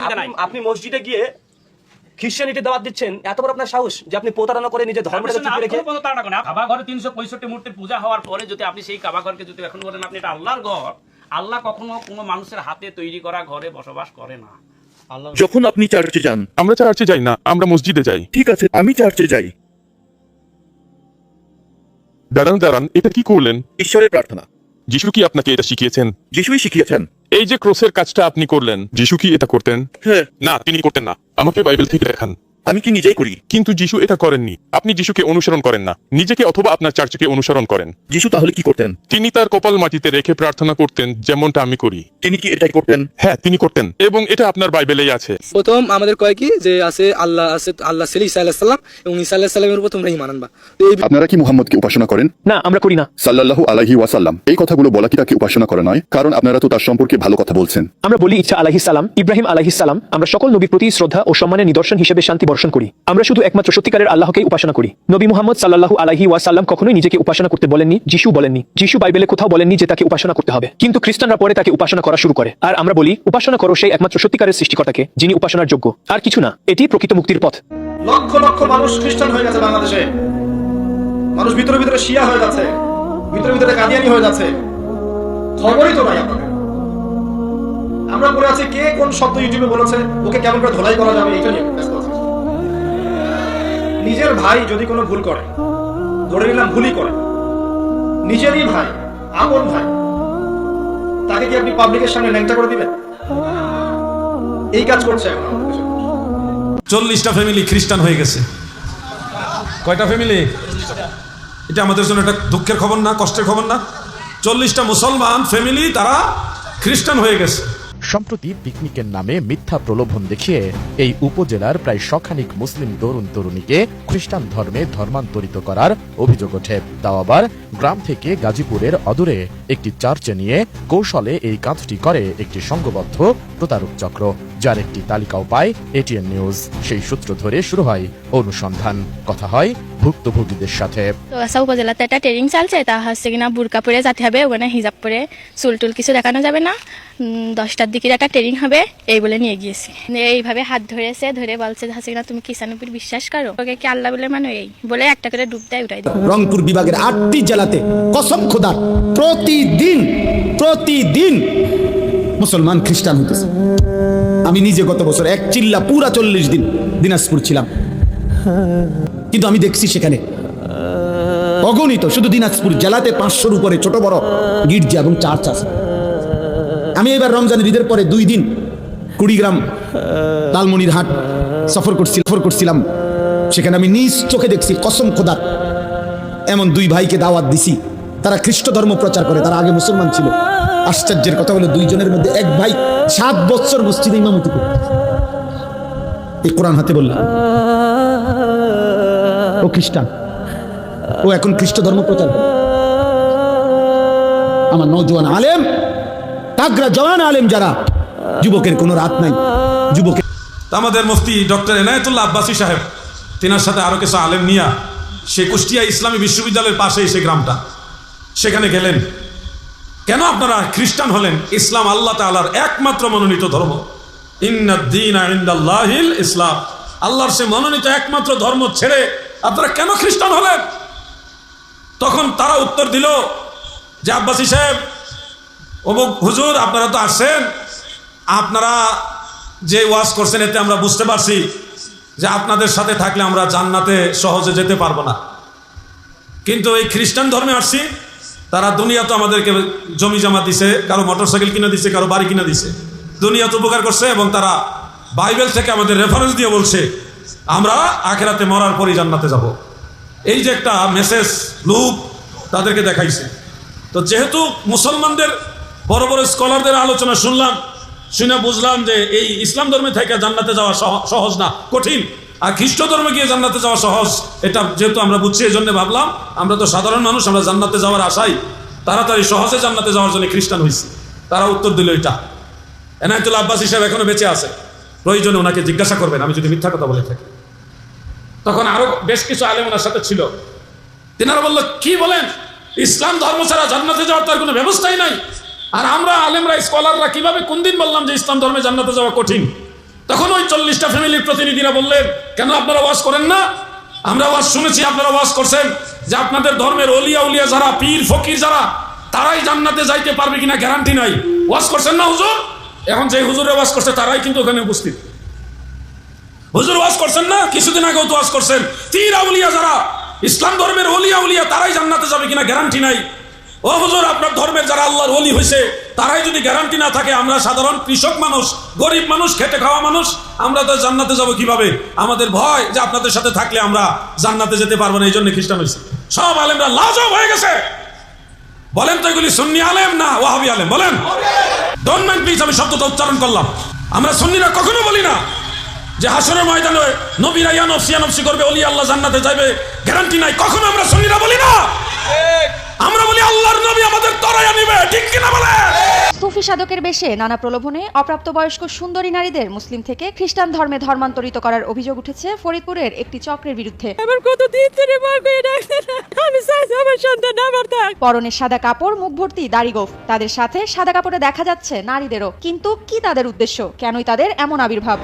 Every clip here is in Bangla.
আপনি- আপনি মসজিদে গিয়ে খ্রিস্টানিটি দাওয়াত দিচ্ছেন এত বড় আপনার সাহস যে আপনি প্রতারণা করে নিজের ধর্মটাকে রেখে কাবা ঘরে তিনশো পঁয়ষট্টি মূর্তির পূজা হওয়ার পরে যদি আপনি সেই কাবা ঘরকে যদি এখন বলেন আপনি এটা আল্লাহর ঘর আল্লাহ কখনো কোনো মানুষের হাতে তৈরি করা ঘরে বসবাস করে না। যখন আপনি চার্চে যান আমরা চার্চে যাই না আমরা মসজিদে যাই। ঠিক আছে আমি চার্চে যাই। দাঁড়ান দাঁড়ান এটা কি করলেন? ঈশ্বরের প্রার্থনা। যিশু কি আপনাকে এটা শিখিয়েছেন? যিশুই শিখিয়েছেন। এই যে ক্রসের কাজটা আপনি করলেন যিশু কি এটা করতেন? হ্যাঁ। না তিনি করতেন না। আমাকে বাইবেল থেকে দেখান। আমি কি নিজেই করি? কিন্তু যিশু এটা করেননি। আপনি যিশুকে অনুসরণ করেন না। নিজেকে অথবা আপনার চার্চকে অনুসরণ করেন। যিশু তাহলে কি করতেন? তিনি তার কপাল মাটিতে রেখে প্রার্থনা করতেন যেমনটা আমি করি। তিনি কি এটাই করতেন? হ্যাঁ তিনি করতেন। এবং এটা আপনার বাইবেলেই আছে। প্রথম আমাদের কয় কি? যে আছে আল্লাহ আছে আল্লাহ ছেলে ইসা আল্লাহ সাল্লাম এবং ইসা আল্লাহ সাল্লামের উপর তোমরা ইমান আনবা। আপনারা কি মুহাম্মদকে উপাসনা করেন? না আমরা করি না। সাল্লাল্লাহু আলাইহি ওয়াসাল্লাম। এই কথাগুলো বলা কি তাকে উপাসনা করা নয়? কারণ আপনারা তো তার সম্পর্কে ভালো কথা বলছেন। আমরা বলি ইচ্ছা আলাহিস সালাম ইব্রাহিম আলাহিস সালাম। আমরা সকল নবীর প্রতি শ্রদ্ধা ও সম্মানের নিদর্শন হিসেবে শান্তি বর্ষণ করি। আমরা শুধু একমাত্র সত্যিকারের আল্লাহকেই উপাসনা করি। নবী মুহাম্মদ সাল্লাল্লাহু আলাইহি ওয়াসাল্লাম কখনোই নিজেকে উপাসনা করতে বলেননি, যিশু বলেননি। যিশু বাইবেলে কোথাও বলেননি যে তাকে উপাসনা করতে হবে। কিন্তু খ্রিস্টানরা পরে তাকে উপাসনা করা শুরু করে। আর আমরা বলি, উপাসনা করো সেই একমাত্র সত্যিকারের সৃষ্টিকর্তাকে, যিনি উপাসনার যোগ্য। আর কিছু না এটি প্রকৃত মুক্তির পথ। লক্ষ লক্ষ মানুষ খ্রিস্টান হয়ে গেছে বাংলাদেশে। মানুষ ভিতরে ভিতরে শিয়া হয়ে যাচ্ছে, ভিতরে ভিতরে কাদিয়ানি হয়ে যাচ্ছে। খবরই তো নাই আপনাদের। আমরা পড়ে আছি কে কোন শব্দ ইউটিউবে বলেছে, ওকে কেমন করে ধোলাই করা যাবে এটা নিয়ে। নিজের ভাই যদি কোনো ভুল করে, ধরে নিলাম ভুলই করে, নিজেরই ভাই, আপন ভাই, তাকে কি আপনি পাবলিকের সামনে ন্যাংটা করে দিবেন? এই কাজ করছে। চল্লিশটা ফ্যামিলি খ্রিস্টান হয়ে গেছে। কয়টা ফ্যামিলি এটা আমাদের জন্য একটা দুঃখের খবর না, কষ্টের খবর না। চল্লিশটা মুসলমান ফ্যামিলি তারা খ্রিস্টান হয়ে গেছে। সম্প্রতি পিকনিকের নামে মিথ্যা প্রলোভন দেখিয়ে এই উপজেলার প্রায় শখানিক মুসলিম তরুণ তরুণীকে খ্রিস্টান ধর্মে ধর্মান্তরিত করার অভিযোগ ওঠে। তাও আবার গ্রাম থেকে গাজীপুরের অদূরে একটি চার্চে নিয়ে কৌশলে এই কাজটি করে একটি সংঘবদ্ধ প্রতারক চক্র, যার একটি তালিকাও পায় এটিএন নিউজ সেই সূত্র ধরে শুরু হয় অনুসন্ধান। কথা হয় ভুক্তভোগীদের সাথে। তো উপজেলাতে একটা ট্রেনিং চলছে তা হচ্ছে কিনা বুরকা পরে যেতে হবে ওখানে হিজাব পরে চুল টুল কিছু দেখানো যাবে না। দশটার দিকে একটা ট্রেনিং হবে এই বলে নিয়ে গিয়েছি। এইভাবে হাত ধরেছে ধরে বলছে হচ্ছে কিনা তুমি কিষানবির বিশ্বাস করো? ওকে কি আল্লাহ বলে মানে এই? বলে একটা করে ডুব দেয় উঠাই রংপুর বিভাগের আটটি জেলাতে কসম খোদার প্রতিদিন প্রতিদিন মুসলমান খ্রিস্টান হইতেছে। আমি নিজে গত বছর এক চিল্লা পুরা চল্লিশ দিন দিনাজপুর ছিলাম। কিন্তু আমি দেখছি সেখানে। অগণিত, শুধু দিনাজপুর জেলাতে পাঁচশোর উপরে ছোট বড় গির্জা এবং চার্চ আছে। আমি এবার রমজানের ঈদের পরে দুই দিন কুড়িগ্রাম লালমনির হাট সফর করছি, সফর করছিলাম। সেখানে আমি নিজ চোখে দেখছি কসম খোদার এমন দুই ভাইকে দাওয়াত দিছি। তারা খ্রিস্ট ধর্ম প্রচার করে, তারা আগে মুসলমান ছিল। আশ্চর্যের কথা হলো দুইজনের মধ্যে এক ভাই সাত বছর মসজিদে ইমামতি করে এই কোরআন হাতে বললাম। ও খ্রিস্টান। ও এখন খ্রিস্ট ধর্ম প্রচার আমার নজওয়ান আলেম, তাগরা জওয়ান আলেম যারা, যুবকের কোনো রাত নাই। যুবকের আমাদের মুফতি ডক্টর এনায়েতুল্লাহ আব্বাসী সাহেব, তেনার সাথে আরও কিছু আলেম নিয়া সে কুষ্টিয়া ইসলামী বিশ্ববিদ্যালয়ের পাশেই সে গ্রামটা, সেখানে গেলেন। কেন আপনারা খ্রিস্টান হলেন? ইসলাম আল্লাহ তাআলার একমাত্র মনোনীত ধর্ম। ইন্নাদ্দিন ইন্দাল্লাহিল ইসলাম। আল্লাহর সে মনোনীত একমাত্র ধর্ম ছেড়ে আপনারা কেন খ্রিস্টান হলেন? তখন তারা উত্তর দিল যে আব্বাসী সাহেব, অমুক হুজুর, আপনারা তো আসছেন। আপনারা যে ওয়াজ করছেন, এতে আমরা বুঝতে পারছি যে আপনাদের সাথে থাকলে আমরা জান্নাতে সহজে যেতে পারব না। কিন্তু এই খ্রিস্টান ধর্মে আসছি, তারা দুনিয়া তো আমাদেরকে জমি জমা দিছে, কারও মোটরসাইকেল কিনে দিছে, কারও বাড়ি কিনে দিছে। দুনিয়া তো উপকার করছে এবং তারা বাইবেল থেকে আমাদের রেফারেন্স দিয়ে বলছে আমরা আখেরাতে মরার পরই জান্নাতে যাব। এই যে একটা মেসেজ লুক তাদেরকে দেখাইছে। তো যেহেতু মুসলমানদের, বড় বড় স্কলারদের আলোচনা শুনলাম, শুনে বুঝলাম যে এই ইসলাম ধর্মে থেকে জান্নাতে যাওয়া সহজ না, কঠিন। আর খ্রিস্ট ধর্মে গিয়ে জান্নাতে যাওয়া সহজ, এটা যেহেতু আমরা বুঝছি এই জন্য ভাবলাম আমরা তো সাধারণ মানুষ, আমরা জান্নাতে যাওয়ার আশাই। তাড়াতাড়ি সহজে জান্নাতে যাওয়ার জন্য খ্রিস্টান হয়েছি তারা উত্তর দিল এটা। এনায়তুল্লাহ আব্বাস হিসাবে এখনও বেঁচে আছে। প্রয়োজনে ওনাকে জিজ্ঞাসা করবেন, আমি যদি মিথ্যা কথা বলে থাকি। তখন আরও বেশ কিছু আলেম ওনার সাথে ছিল। তিনারা বলল, কি বলেন? ইসলাম ধর্ম ছাড়া জান্নাতে যাওয়ার তার কোনো ব্যবস্থাই নাই। আর আমরা আলেমরা, স্কলাররা কীভাবে কোন দিন বললাম যে ইসলাম ধর্মে জান্নাতে যাওয়া কঠিন? তখন ওই চল্লিশটা ফ্যামিলির প্রতিনিধিরা বললেন, কেন আপনারা ওয়াজ করেন না? আমরা ওয়াজ শুনেছি, আপনারা ওয়াজ করছেন যে আপনাদের ধর্মের অলিয়া উলিয়া যারা, পীর, ফকির যারা, তারাই জান্নাতে যাইতে পারবে কিনা গ্যারান্টি নাই। ওয়াজ করছেন না, হুজুর? এখন যে হুজুরে ওয়াজ করছে, তারাই কিন্তু ওখানে উপস্থিত। হুজুর ওয়াজ করছেন না, কিছুদিন আগেও তো ওয়াজ করছেন। তীর আউলিয়া যারা, ইসলাম ধর্মের অলিয়া উলিয়া তারাই জান্নাতে যাবে কিনা গ্যারান্টি নাই। ও হুজুর, আপনার ধর্মের যারা আল্লাহর অলি হয়েছে তারাই যদি গ্যারান্টি না থাকে, আমরা সাধারণ কৃষক মানুষ, গরিব মানুষ, খেটে খাওয়া মানুষ, আমরা তো জান্নাতে যাব কীভাবে? আমাদের ভয় যে আপনাদের সাথে থাকলে আমরা জান্নাতে যেতে পারব না এই জন্য খ্রিস্টান হয়েছে সব আলেমরা লাজব হয়ে গেছে। বলেন তো এগুলি সুন্নি আলেম না ওয়াহাবি আলেম? বলেন। ডোন্ট মাইন্ড প্লিজ আমি শব্দটা উচ্চারণ করলাম। আমরা সন্নিরা কখনো বলি না যে হাসরের ময়দানে নবীরা ইয়ানফসি করবে অলি আল্লাহ জান্নাতে যাবে গ্যারান্টি নাই। কখনো আমরা সন্নিরা বলি না। আমরা বলি আল্লাহর নবী আমাদের তরাইয়া নিবে ঠিক কিনা বলে? সুফি সাধকের বেশে নানা প্রলোভনে অপ্রাপ্তবয়স্ক সুন্দরী নারীদের মুসলিম থেকে খ্রিস্টান ধর্মে ধর্মান্তরিত করার অভিযোগ উঠেছে ফরিদপুরের একটি চক্রের বিরুদ্ধে। পরনে সাদা কাপড় মুখ ভর্তি দাড়ি গোফ। তাদের সাথে সাদা কাপড়ে দেখা যাচ্ছে নারীদেরও। কিন্তু কি তাদের উদ্দেশ্য? কেনই তাদের এমন আবির্ভাব?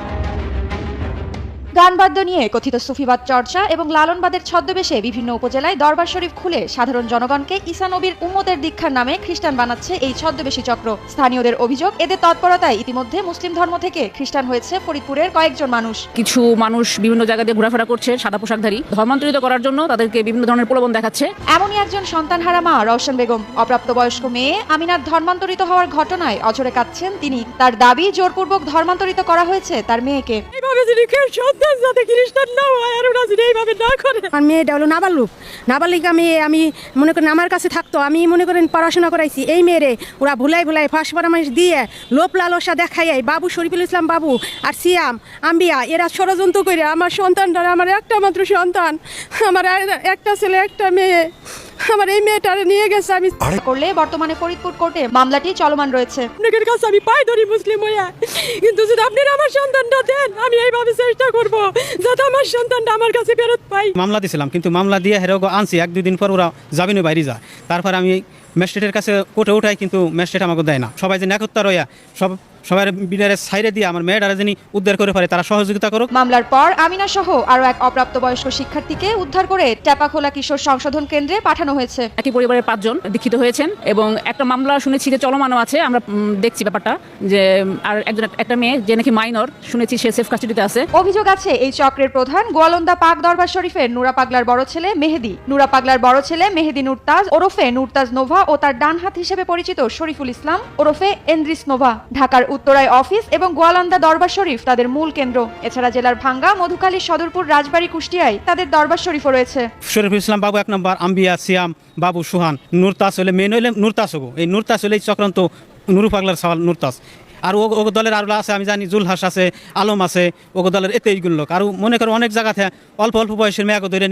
গানবাদ্য নিয়ে কথিত সুফিবাদ চর্চা এবং লালনবাদের ছদ্মবেশে বিভিন্ন উপজেলায় দরবার শরীফ খুলে সাধারণ জনগণকে ঈসা নবীর উম্মতের দীক্ষার নামে খ্রিস্টান বানাচ্ছে এই ছদ্মবেশী চক্র। স্থানীয়দের অভিযোগ এদের তৎপরতায় ইতিমধ্যে মুসলিম ধর্ম থেকে খ্রিস্টান হয়েছে ফরিদপুরের কয়েকজন মানুষ। কিছু মানুষ বিভিন্ন জায়গা দিয়ে ঘোরাফেরা করছে সাদা পোশাকধারী। ধর্মান্তরিত করার জন্য তাদেরকে বিভিন্ন ধরনের প্রলোভন দেখাচ্ছে। এমনই একজন সন্তানহারা মা রওশন বেগম। অপ্রাপ্তবয়স্ক মেয়ে আমিনার ধর্মান্তরিত হওয়ার ঘটনায় অঝরে কাঁদছেন তিনি। তার দাবি জোরপূর্বক ধর্মান্তরিত করা হয়েছে তার মেয়েকে। আমার মেয়েটা হলো নাবালক। আমি মনে করেন আমার কাছে থাকতো, আমি মনে করেন পড়াশোনা করাইছি। এই মেয়েরে ওরা ভুলাই ভুলাই ফাঁস পরামর্শ দিয়ে লোপ লালসা দেখাই বাবু শরীফুল ইসলাম বাবু আর সিয়াম, আম্বিয়া, এরা ষড়যন্ত্র করে আমার সন্তানটা আমার একটা মাত্র সন্তান, আমার একটা ছেলে, একটা মেয়ে। আমার এই মেয়েটারে নিয়ে গেছে আমি করলে বর্তমানে ফরিদপুর কোর্টে মামলাটি চলমান রয়েছে। আপনাদের কাছে আমি পাই ধরি মুসলিম হইয়া। কিন্তু যদি আপনারা আমার সন্তানটা দেন আমি এইভাবে চেষ্টা করব যাতে আমার সন্তানটা আমার কাছে ফেরত পাই। মামলা দিছিলাম কিন্তু মামলা দিয়ে হেরে আনছি। এক দুই দিন পর ওরা যাবিনি বাইরে যায়। তারপর আমি ম্যাজিস্ট্রেটের কাছে কোর্টে উঠাই কিন্তু ম্যাজিস্ট্রেট আমাকে দেয় না। সবাই যে একত্র রইয়া সব সবাই বিনারে সাইডে দিয়ে আমার মেয়েটারা যিনি উদ্ধার করে পারে তারা সহযোগিতা করুক। মামলার পর আমিনা সহ আরও এক অপ্রাপ্তবয়স্ক শিক্ষার্থীকে উদ্ধার করে টেপাখোলা কিশোর সংশোধন কেন্দ্রে পাঠানো হয়েছে। একই পরিবারের পাঁচজন দীক্ষিত হয়েছেন এবং একটা মামলা শুনেছি যে চলমানও আছে আমরা দেখছি ব্যাপারটা যে আর একজন একটা মেয়ে যে নাকি মাইনর শুনেছি সে সেফ কাস্টাডিতে আছে। অভিযোগ আছে এই চক্রের প্রধান গোয়ালন্দা পাক দরবার শরীফের নুরা পাগলার বড় ছেলে মেহেদি। নুরা পাগলার বড় ছেলে মেহেদি নুরতাজ ওরফে নুরতাজ নোভা ও তার ডান হাত হিসেবে পরিচিত শরীফুল ইসলাম ওরফে এন্দ্রিস নোভা। ঢাকার উত্তরায় অফিস এবং গোয়ালন্দা দরবার শরীফ তাদের মূল কেন্দ্র। এছাড়া জেলার ভাঙ্গা, মধুখালী, সদরপুর, রাজবাড়ী, কুষ্টিয়ায় তাদের দরবার শরীফও রয়েছে। শরীফুল ইসলাম বাবু এক নম্বর, আম্বিয়া, সিয়াম, বাবু সুহান, নুরতাস হলে মেন হইলে নুরতাস হব। এই নুরতাস হলে চক্রান্ত নুরু পাগলার সওয়াল, নুরতাস। আর ও ও দলের আরও আছে, আমি জানি জুলহাস আছে, আলম আছে ও দলের এতে এইগুলো লোক আর মনে করো অনেক জায়গাতে অল্প অল্প বয়সের মেয়াকে ধরে